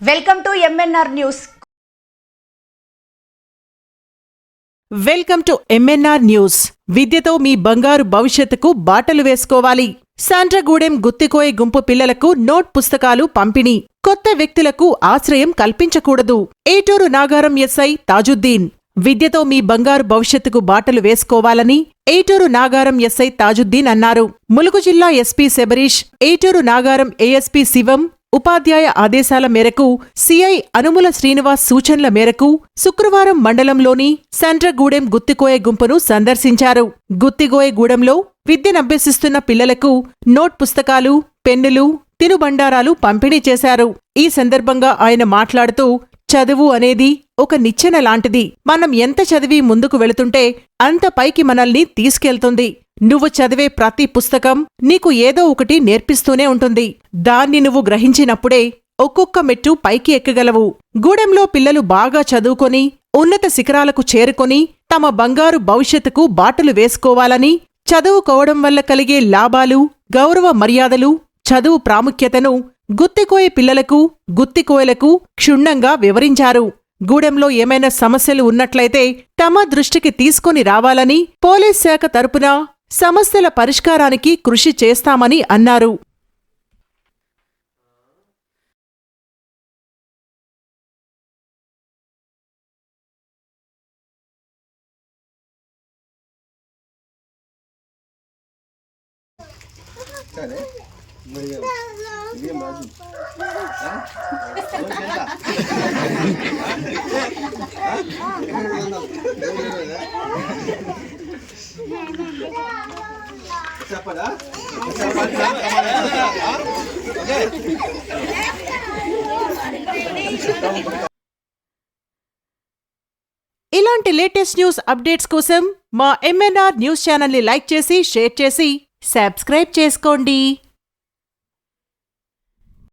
Welcome to MNR news welcome to MNR news విద్యతో మీ బంగారు భవిష్యత్తుకు బాటలు వేసుకోవాలి. సాండ్రగూడెం గుత్తికోయ గుంపు పిల్లలకు నోట్ పుస్తకాలు పంపిణీ. కొత్త వ్యక్తులకు ఆశ్రయం కల్పించకూడదు. ఏటూరు నాగారం ఎస్ఐ తాజుద్దీన్. విద్యతో మీ బంగారు భవిష్యత్తుకు బాటలు వేసుకోవాలని ఏటూరు నాగారం ఎస్ఐ తాజుద్దీన్ అన్నారు. ములుగు జిల్లా ఎస్పీ శబరీష్ ఏటూరు నాగారం ఏఎస్పీ శివం ఉపాధ్యాయ ఆదేశాల మేరకు సిఐ అనుముల శ్రీనివాస్ సూచనల మేరకు శుక్రవారం మండలంలోని సండ్రగూడెం గుత్తికోయ గుంపును సందర్శించారు. గుత్తిగోయగూడెంలో విద్యనభ్యసిస్తున్న పిల్లలకు నోట్ పుస్తకాలు పెన్నులు తినుబండారాలు పంపిణీ చేశారు. ఈ సందర్భంగా ఆయన మాట్లాడుతూ చదువు అనేది ఒక నిచ్చెన లాంటిది. మనం ఎంత చదివి ముందుకు వెళుతుంటే అంత పైకి మనల్ని తీసుకెళ్తుంది. నువ్వు చదివే ప్రతి పుస్తకం నీకు ఏదో ఒకటి నేర్పిస్తూనే ఉంటుంది. దాన్ని నువ్వు గ్రహించినప్పుడే ఒక్కొక్క మెట్టు పైకి ఎక్కగలవు. గూడెంలో పిల్లలు బాగా చదువుకొని ఉన్నత శిఖరాలకు చేరుకొని తమ బంగారు భవిష్యత్తుకు బాటలు వేసుకోవాలని చదువుకోవడం వల్ల కలిగే లాభాలు గౌరవ మర్యాదలు చదువు ప్రాముఖ్యతను గుత్తికోయ పిల్లలకు గుత్తికోయలకు క్షుణ్ణంగా వివరించారు. గూడెంలో ఏమైనా సమస్యలు ఉన్నట్లయితే తమ దృష్టికి తీసుకొని రావాలని పోలీస్ శాఖ తరపున సమస్యల పరిష్కారానికి కృషి చేస్తామని అన్నారు. ఇలాంటి లేటెస్ట్ న్యూస్ అప్డేట్స్ కోసం మా ఎంఎన్ఆర్ న్యూస్ ఛానల్ని లైక్ చేసి షేర్ చేసి సబ్స్క్రైబ్ చేసుకోండి.